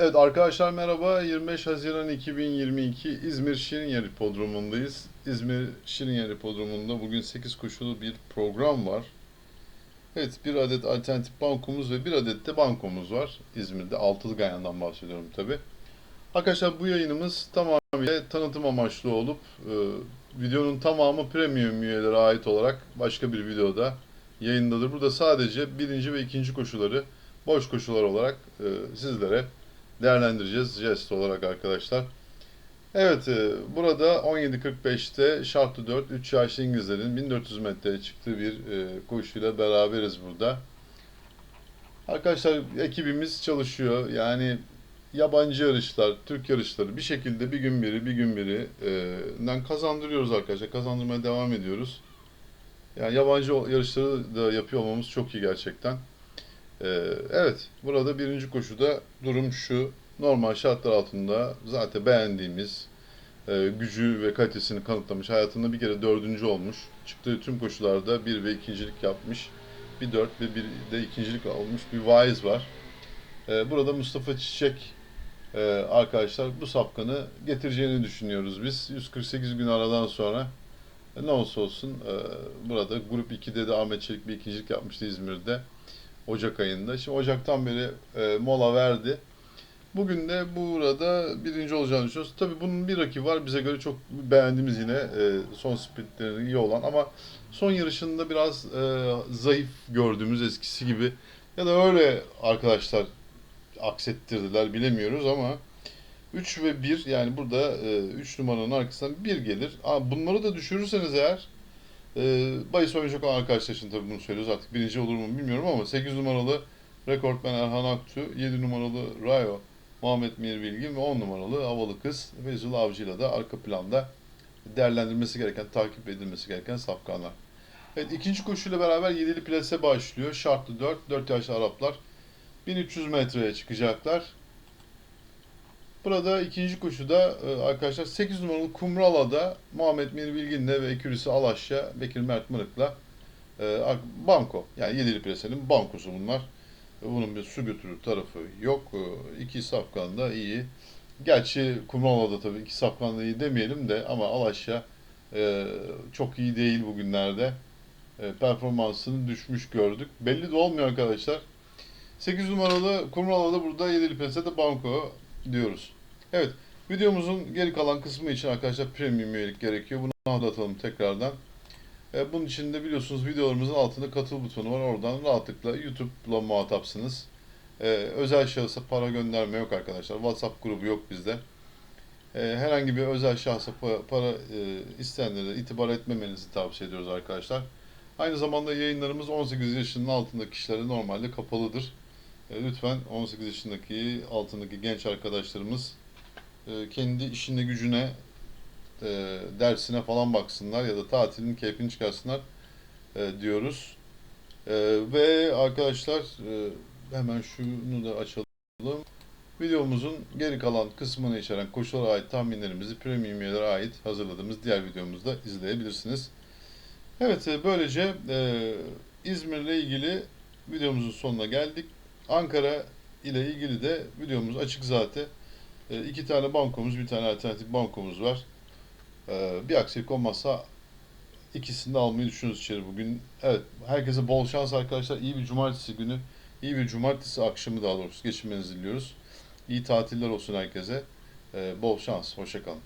Evet arkadaşlar merhaba. 25 Haziran 2022 İzmir Şirinyer Hipodromu'ndayız. İzmir Şirinyer Hipodromu'nda bugün 8 koşulu bir program var. Evet bir adet alternatif bankomuz ve bir adet de bankomuz var. İzmir'de Altılı Ganyan'dan bahsediyorum tabi. Arkadaşlar bu yayınımız tamamıyla tanıtım amaçlı olup e, videonun tamamı premium üyelere ait olarak başka bir videoda yayındadır. Burada sadece birinci ve ikinci koşuları boş koşular olarak e, sizlere değerlendireceğiz jest olarak arkadaşlar. Evet, e, burada 17.45'te şartlı 4 3 yaşlı İngilizlerin 1400 metreye çıktığı bir e, koşuyla beraberiz burada. Arkadaşlar ekibimiz çalışıyor. Yani yabancı yarışlar, Türk yarışları bir şekilde bir gün biri bir gün birinden kazandırıyoruz arkadaşlar. Kazandırmaya devam ediyoruz. Yani yabancı yarışları da yapıyor olmamız çok iyi gerçekten. Ee, evet, burada birinci koşuda durum şu. Normal şartlar altında zaten beğendiğimiz e, gücü ve kalitesini kanıtlamış. Hayatında bir kere dördüncü olmuş. Çıktığı tüm koşularda bir ve ikincilik yapmış. Bir dört ve bir de ikincilik olmuş bir vaiz var. Ee, burada Mustafa Çiçek e, arkadaşlar bu sapkanı getireceğini düşünüyoruz biz. 148 gün aradan sonra e, ne olsa olsun e, burada Grup 2'de de Ahmet Çelik bir ikincilik yapmıştı İzmir'de. Ocak ayında. Şimdi Ocak'tan beri e, mola verdi. Bugün de burada birinci olacağını düşünüyoruz. Tabii bunun bir rakibi var. Bize göre çok beğendiğimiz yine e, son sprintleri iyi olan ama son yarışında biraz e, zayıf gördüğümüz eskisi gibi ya da öyle arkadaşlar aksettirdiler bilemiyoruz ama 3 ve 1 yani burada 3 numaranın arkasından 1 gelir. Ama bunları da düşürürseniz eğer e, bahis oynayacak olan arkadaşlar tabii bunu söylüyoruz artık birinci olur mu bilmiyorum ama 8 numaralı rekortmen Erhan Aktu, 7 numaralı Rayo Muhammed Mir Bilgin ve 10 numaralı havalı kız Vezul Avcı'yla da arka planda değerlendirmesi gereken, takip edilmesi gereken safkanlar. Evet ikinci koşuyla beraber 7'li plase başlıyor. Şartlı 4, 4 yaşlı Araplar 1300 metreye çıkacaklar. Burada ikinci koşuda e, arkadaşlar 8 numaralı Kumrala'da Muhammed Mir Bilgin'le ve ekürisi Alaşya Bekir Mert Mırık'la e, banko. Yani Yedili Prese'nin bankosu bunlar. E, Bunun bir su götürür tarafı yok. İki safkan da iyi. Gerçi Kumrala'da tabii iki safkan da iyi demeyelim de ama Alaşya çok iyi değil bugünlerde. Performansını düşmüş gördük. Belli de olmuyor arkadaşlar. 8 numaralı Kumrala'da burada 7'li Prese'de banko diyoruz. Evet, videomuzun geri kalan kısmı için arkadaşlar premium üyelik gerekiyor. Bunu anlatalım tekrardan. E, bunun için de biliyorsunuz videolarımızın altında katıl butonu var. Oradan rahatlıkla YouTube'la muhatapsınız. E, özel şahısa para gönderme yok arkadaşlar. WhatsApp grubu yok bizde. E, herhangi bir özel şahsa para, para e, isteyenlere itibar etmemenizi tavsiye ediyoruz arkadaşlar. Aynı zamanda yayınlarımız 18 yaşının altındaki kişilere normalde kapalıdır. E, lütfen 18 yaşındaki altındaki genç arkadaşlarımız e, kendi işine gücüne e, dersine falan baksınlar ya da tatilin keyfini çıkarsınlar diyoruz. Ve arkadaşlar hemen şunu da açalım. Videomuzun geri kalan kısmını içeren koşulara ait tahminlerimizi premium üyelere ait hazırladığımız diğer videomuzda izleyebilirsiniz. Evet böylece e, İzmir'le ilgili videomuzun sonuna geldik. Ankara ile ilgili de videomuz açık zaten. E, iki tane bankomuz, bir tane alternatif bankomuz var. E, bir aksilik olmazsa ikisini de almayı düşünüyoruz içeri bugün. Evet, herkese bol şans arkadaşlar. İyi bir cumartesi günü, iyi bir cumartesi akşamı daha doğrusu geçirmenizi diliyoruz. İyi tatiller olsun herkese. E, bol şans, hoşçakalın.